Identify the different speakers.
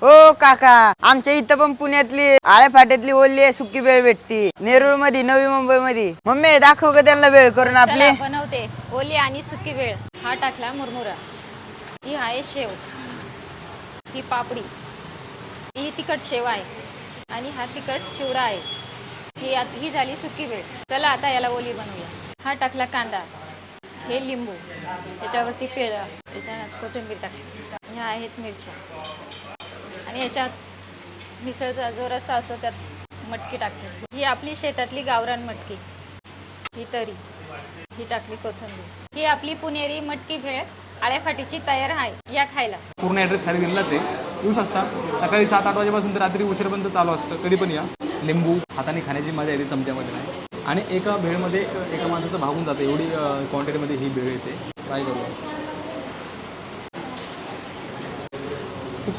Speaker 1: हो काका. आमच्या इथं पण पुण्यातली आळ्या फाट्यातली ओली आहे सुकी वेळ भेटती. नेरूळमध्ये नवी मुंबई मध्ये मम्मी दाखव का त्यांना वेळ करून आपली.
Speaker 2: चला, बनवते. ओली आणि सुकी वेळ हा टाकला मुरमुरा. ही आहे शेव. ही पापडी. ही तिखट शेव आहे. आणि हा तिखट चिवडा आहे. ही आत- ही झाली सुकी वेळ चला आता याला ओली बनवूया. हा टाकला कांदा. हे लिंबू. त्याच्यावरती पेळं. त्याच्यात कोथिंबीर टाकली. ह्या आहेत मिरच्या. आणि याच्यात मिसळचा जो रस्सा असतो त्यात मटकी टाकते. ही आपली शेतातली गावरान मटकी. ही तरी. ही टाकली कोथंबीर. ही आपली पुणेरी मटकी भेळ आळ्याफाटीची तयार आहे. या खायला.
Speaker 3: पूर्ण ॲड्रेस खाली दिलेलाच आहे. येऊ शकता. सकाळी सात आठ वाजेपासून तर रात्री उशीरपर्यंत चालू असतं. कधी पण या. लिंबू. हाताने खाण्याची मजा येते चमच्यामध्ये नाही? आणि एका भेळमध्ये एका माणसाचं भागून जातं. एवढी क्वांटिटीमध्ये ही भेळ येते. ट्राय करूया. खूप